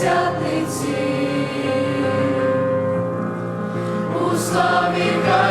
П'ятдесятниці у славі.